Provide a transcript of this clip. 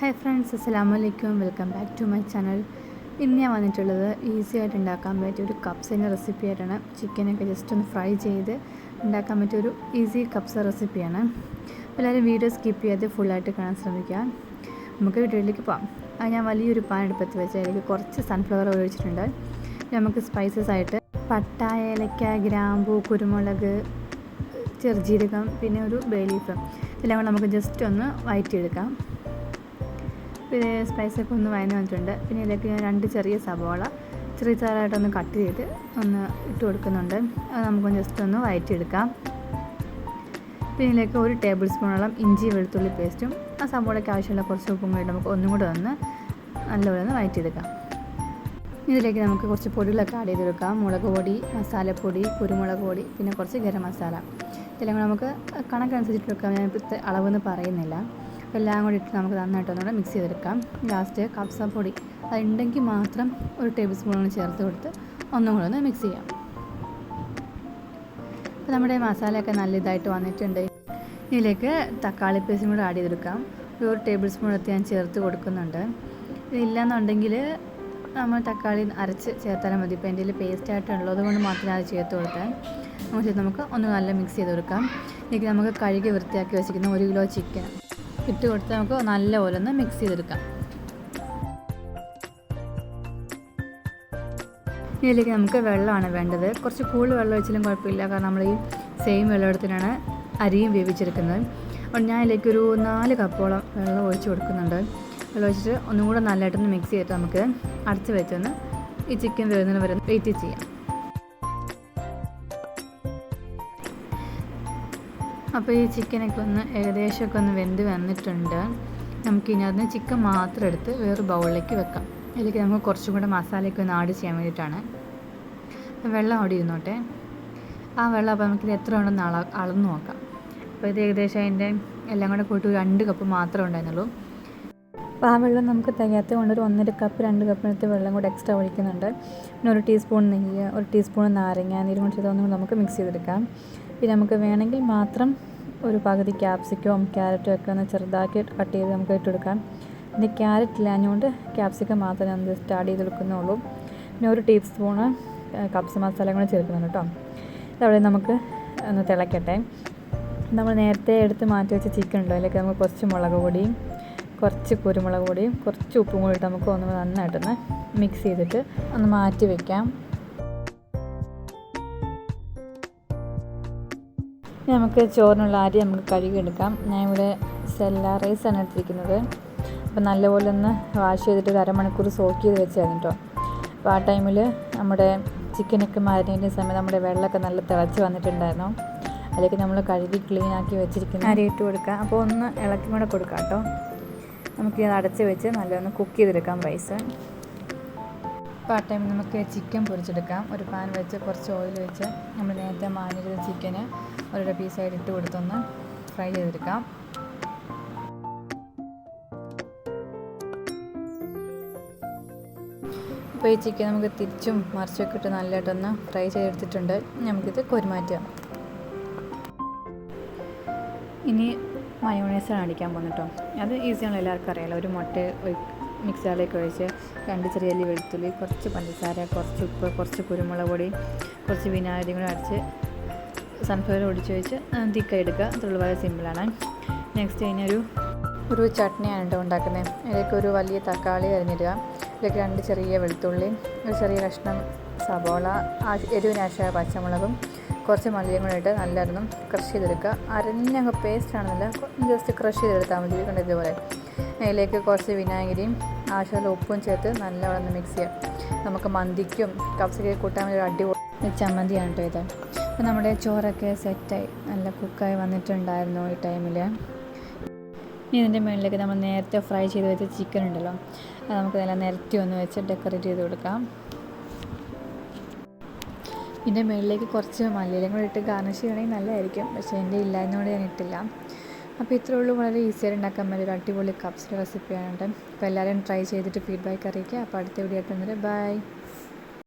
Hi friends അസ്സാം അലൈക്കും welcome back to my channel ഇന്ന് ഞാൻ വന്നിട്ടുള്ളത് ഈസി ആയിട്ട് ഉണ്ടാക്കാൻ പറ്റിയ ഒരു കപ്സിന്റെ റെസിപ്പി ആയിട്ടാണ്. ചിക്കനൊക്കെ ജസ്റ്റ് ഒന്ന് ഫ്രൈ ചെയ്ത് ഉണ്ടാക്കാൻ പറ്റിയ ഒരു ഈസി കപ്സ റെസിപ്പിയാണ് എല്ലാവരും വീഡിയോ സ്കിപ്പ് ചെയ്ത് ഫുള്ളായിട്ട് കാണാൻ ശ്രമിക്കുക. നമുക്ക് വീഡിയോയിലേക്ക് പോകാം അത് ഞാൻ വലിയൊരു പാൻ എടുപ്പത്ത് വെച്ച് അതിലേക്ക് കുറച്ച് സൺഫ്ലവർ ഒഴിച്ചിട്ടുണ്ട്. നമുക്ക് സ്പൈസസ് ആയിട്ട് പട്ട ഏലക്ക ഗ്രാമ്പൂ കുരുമുളക് ചെറുജീരകം പിന്നെ ഒരു ബേ ലീഫ് ഇതെല്ലാം കൂടെ നമുക്ക് ജസ്റ്റ് ഒന്ന് വഴറ്റിയെടുക്കാം പിന്നെ സ്പൈസൊക്കെ ഒന്ന് വയന്ന് വന്നിട്ടുണ്ട്. പിന്നെ ഇതിലേക്ക് ഞാൻ രണ്ട് ചെറിയ സവാള ചെറിയ ചെറുതായിട്ടൊന്ന് കട്ട് ചെയ്ത് ഒന്ന് ഇട്ട് കൊടുക്കുന്നുണ്ട്. അത് നമുക്കൊന്ന് ജസ്റ്റ് ഒന്ന് വയറ്റിയെടുക്കാം പിന്നെ ഇതിലേക്ക് ഒരു ടേബിൾ സ്പൂണോളം ഇഞ്ചി വെളുത്തുള്ളി പേസ്റ്റും ആ സവാളയ്ക്ക് ആവശ്യമുള്ള കുറച്ച് ഉപ്പും കൂടി നമുക്ക് ഒന്നും കൂടെ ഒന്ന് നല്ലപോലെ ഒന്ന് വയറ്റിയെടുക്കാം ഇതിലേക്ക് നമുക്ക് കുറച്ച് പൊടികളൊക്കെ ആഡ് ചെയ്തെടുക്കാം. മുളക് പൊടി മസാലപ്പൊടി കുരുമുളക് പൊടി പിന്നെ കുറച്ച് ഗരം മസാല. ഇതെല്ലാം കൂടെ നമുക്ക് കണക്കനുസരിച്ചിട്ട് വെക്കാം. ഞാൻ അളവെന്ന് പറയുന്നില്ല. എല്ലാം കൂടി ഇട്ട് നമുക്ക് നന്നായിട്ട് ഒന്നുകൂടെ മിക്സ് ചെയ്തെടുക്കാം. ലാസ്റ്റ് കപ്സ പൊടി. അതുണ്ടെങ്കിൽ മാത്രം ഒരു ടേബിൾ സ്പൂൺ ചേർത്ത് കൊടുത്ത് ഒന്നും കൂടെ ഒന്ന് മിക്സ് ചെയ്യാം. അപ്പോൾ നമ്മുടെ മസാലയൊക്കെ നല്ല ഇതായിട്ട് വന്നിട്ടുണ്ട്. ഇതിലേക്ക് തക്കാളി പേസ്റ്റും കൂടെ ആഡ് ചെയ്തെടുക്കാം. ഒരു ടേബിൾ സ്പൂൺ എടുത്ത് ഞാൻ ചേർത്ത് കൊടുക്കുന്നുണ്ട്. ഇതില്ലാന്നുണ്ടെങ്കിൽ നമ്മൾ തക്കാളി അരച്ച് ചേർത്താലും മതി. ഇപ്പോൾ എന്റെ പേസ്റ്റ് ആയിട്ടുള്ളത് കൊണ്ട് മാത്രമേ അത് ചേർത്ത് കൊടുത്താൽ നമുക്ക് നമുക്ക് ഒന്ന് നല്ല മിക്സ് ചെയ്ത് കൊടുക്കാം. ഇതിലേക്ക് നമുക്ക് കഴുകി വൃത്തിയാക്കി വെച്ചിരിക്കുന്ന ഒരു കിലോ ചിക്കൻ ഇട്ട് കൊടുത്ത് നമുക്ക് നല്ലപോലെ ഒന്ന് മിക്സ് ചെയ്തെടുക്കാം. ഇതിലേക്ക് നമുക്ക് വെള്ളമാണ് വേണ്ടത്. കുറച്ച് കൂടുതൽ വെള്ളം ഒഴിച്ചാലും കുഴപ്പമില്ല. കാരണം നമ്മൾ ഈ സെയിം വെള്ളമെടുത്തിനാണ് അരിയും വേവിച്ചെടുക്കുന്നത്. അപ്പോൾ ഞാൻ ഇതിലേക്ക് ഒരു നാല് കപ്പോളം വെള്ളം ഒഴിച്ച് കൊടുക്കുന്നുണ്ട്. വെള്ളം ഒഴിച്ചിട്ട് ഒന്നും കൂടെ നല്ലതായിട്ടൊന്ന് മിക്സ് ചെയ്തിട്ട് നമുക്ക് അടച്ച് വെച്ചൊന്ന് ഈ ചിക്കൻ വേവുന്നതിന് വരെ വെയിറ്റ് ചെയ്യാം. അപ്പോൾ ഈ ചിക്കനൊക്കെ ഒന്ന് ഏകദേശമൊക്കെ ഒന്ന് വെന്ത് വന്നിട്ടുണ്ട്. നമുക്കിനി അതിന് ചിക്കൻ മാത്രം എടുത്ത് വേറെ ബൗളിലേക്ക് വെക്കാം. അതിലേക്ക് നമുക്ക് കുറച്ചും കൂടെ മസാലയൊക്കെ ഒന്ന് ആഡ് ചെയ്യാൻ വേണ്ടിയിട്ടാണ്. വെള്ളം അവിടെ ഇരുന്നോട്ടെ. ആ വെള്ളം അപ്പോൾ നമുക്കിത് എത്ര ഉണ്ടെന്ന് അള അളന്ന് നോക്കാം. അപ്പോൾ ഇത് ഏകദേശം അതിന്റെ എല്ലാം കൂടെ കൂട്ടി രണ്ട് കപ്പ് മാത്രമേ ഉണ്ടായിരുന്നുള്ളൂ. അപ്പോൾ ആ വെള്ളം നമുക്ക് തികയാത്ത കൊണ്ട് ഒരു ഒന്നര കപ്പ് രണ്ട് കപ്പിനടുത്ത് വെള്ളം കൂടെ എക്സ്ട്രാ ഒഴിക്കുന്നുണ്ട്. പിന്നെ ഒരു ടീസ്പൂൺ നെയ്യ് ഒരു ടീസ്പൂൺ നാരങ്ങ നീരും കൂടി ചെയ്തൊന്നും നമുക്ക് മിക്സ് ചെയ്തെടുക്കാം. പിന്നെ നമുക്ക് വേണമെങ്കിൽ മാത്രം ഒരു പകുതി ക്യാപ്സിക്കവും ക്യാരറ്റും ഒക്കെ ഒന്ന് ചെറുതാക്കി കട്ട് ചെയ്ത് നമുക്ക് ഇട്ടെടുക്കാം പിന്നെ ക്യാരറ്റ് ഇല്ലാഞ്ഞുകൊണ്ട് ക്യാപ്സിക്കം മാത്രം ഞാൻ ജസ്റ്റ് ആഡ് ചെയ്ത് കൊടുക്കുന്നുള്ളൂ. പിന്നെ ഒരു ടീസ്പൂണ് കപ്സ് മസാല കൂടെ ചേർക്കുന്നുണ്ട് കേട്ടോ. ഇതവിടെ നമുക്ക് ഒന്ന് തിളയ്ക്കട്ടെ നമ്മൾ നേരത്തെ എടുത്ത് മാറ്റി വെച്ച ചിക്കൻ ഉണ്ടോ? അതിലേക്ക് നമുക്ക് കുറച്ച് മുളക് പൊടിയും കുറച്ച് കുരുമുളക് പൊടിയും കുറച്ച് ഉപ്പും കൂടി നമുക്ക് ഒന്ന് നന്നായിട്ടൊന്ന് മിക്സ് ചെയ്തിട്ട് ഒന്ന് മാറ്റി വെക്കാം. നമുക്ക് ചോറിനുള്ള അരി നമുക്ക് കഴുകിയെടുക്കാം. ഞാൻ ഇവിടെ സെല്ല റൈസാണ് എടുത്തിരിക്കുന്നത്. അപ്പോൾ നല്ലപോലെ ഒന്ന് വാഷ് ചെയ്തിട്ട് ഒരു അരമണിക്കൂർ സോക്ക് ചെയ്ത് വെച്ചായിരുന്നു കേട്ടോ. അപ്പോൾ ആ ടൈമിൽ നമ്മുടെ ചിക്കനൊക്കെ മാരിനേറ്റിന് സമയത്ത് നമ്മുടെ വെള്ളമൊക്കെ നല്ല തിളച്ച് വന്നിട്ടുണ്ടായിരുന്നു. അതിലേക്ക് നമ്മൾ കഴുകി ക്ലീൻ ആക്കി വെച്ചിരിക്കുന്ന. അരി ഇട്ട് കൊടുക്കാം. അപ്പോൾ ഒന്ന് ഇളക്കി കൂടെ കൊടുക്കാം കേട്ടോ. നമുക്ക് ഇത് അടച്ച് വെച്ച് നല്ലൊന്ന് കുക്ക് ചെയ്തെടുക്കാം റൈസ് അപ്പോൾ ആ ടൈമിൽ നമുക്ക് ചിക്കൻ പൊരിച്ചെടുക്കാം. ഒരു പാൻ വെച്ച് കുറച്ച് ഓയിൽ വെച്ച് നമ്മൾ നേരത്തെ മാനിരുന്ന ചിക്കന് ഓരോ പീസായിട്ട് ഇട്ട് കൊടുത്തൊന്ന് ഫ്രൈ ചെയ്തെടുക്കാം. ഇപ്പോൾ ഈ ചിക്കൻ നമുക്ക് തിരിച്ചും മറിച്ചൊക്കെ ഇട്ട് നല്ലതായിട്ടൊന്ന് ഫ്രൈ ചെയ്തെടുത്തിട്ടുണ്ട്. നമുക്കിത് കൊരുമാറ്റാം. ഇനി മയോണൈസാണ് അടിക്കാൻ പോകുന്നിട്ടോ അത് ഈസിയാണ് എല്ലാവർക്കും അറിയാലോ? ഒരു മുട്ട മിക്സറിലേക്ക് ഒഴിച്ച് രണ്ട് ചെറിയ വെളുത്തുള്ളി കുറച്ച് പഞ്ചസാര കുറച്ച് ഉപ്പ് കുറച്ച് കുരുമുളക് പൊടി കുറച്ച് വിനാഗിരി കൂടെ അടിച്ച് സൺഫ്ലവർ ഒടിച്ച് വെച്ച് തിക്ക എടുക്കുക. അത്രയുള്ള വളരെ സിമ്പിളാണ് നെക്സ്റ്റ് കഴിഞ്ഞൊരു ഒരു ചട്നിയാണ് കേട്ടോ ഉണ്ടാക്കുന്നത്. അതിലേക്ക് ഒരു വലിയ തക്കാളി അരിഞ്ഞിടുക. ഇതിലേക്ക് രണ്ട് ചെറിയ വെളുത്തുള്ളി ഒരു ചെറിയ കഷ്ണം സബോള എരിവിനാശ പച്ചമുളകും കുറച്ച് മല്ലിയും കൂടെ ഇട്ട് നല്ലായിരുന്നു ക്രഷ് ചെയ്തെടുക്കുക. അരഞ്ഞങ്ങ് പേസ്റ്റ് ആണെന്നില്ല ജസ്റ്റ് ക്രഷ് ചെയ്തെടുത്താൽ മതി. കണ്ട ഇതുപോലെ? അതിലേക്ക് കുറച്ച് വിനാഗിരിയും ആവശ്യമുള്ള ഉപ്പും ചേർത്ത് നല്ലവണ്ണം മിക്സ് ചെയ്യാം നമുക്ക് മന്തിക്കും കപ്സൊക്കെ കൂട്ടാൻ ഒരു അടിപൊളി ചമ്മന്തിയാണ് കേട്ടോ ഇത്. അപ്പോൾ നമ്മുടെ ചോറൊക്കെ സെറ്റായി. നല്ല കുക്കായി വന്നിട്ടുണ്ടായിരുന്നു ഈ ടൈമിൽ ഇനി ഇതിന്റെ മുകളിലേക്ക് നമ്മൾ നേരത്തെ ഫ്രൈ ചെയ്ത് വെച്ച ചിക്കൻ ഉണ്ടല്ലോ അത് നമുക്ക് നല്ല നിരത്തി ഒന്ന് വെച്ച് ഡെക്കറേറ്റ് ചെയ്ത് കൊടുക്കാം. ഇതിന്റെ മുകളിലേക്ക് കുറച്ച് മല്ലിയിലും ഇട്ട് ഗാർണിഷ് ചെയ്യണമെങ്കിൽ നല്ലതായിരിക്കും പക്ഷേ എന്റെ ഇല്ലായിരുന്നോണ്ട് ഞാൻ ഇട്ടില്ല. അപ്പോൾ ഇത്രേ ഉള്ളൂ വളരെ ഈസിയായിട്ട് ഉണ്ടാക്കാൻ പറ്റിയ ഒരു അടിപൊളി കപ്സിന്റെ റെസിപ്പിയാണ് അപ്പോൾ എല്ലാവരും ട്രൈ ചെയ്തിട്ട് ഫീഡ്ബാക്ക് അറിയിക്കുക. അപ്പോൾ അടുത്ത വീഡിയോ ആയിട്ട് വന്നിട്ട് ബൈ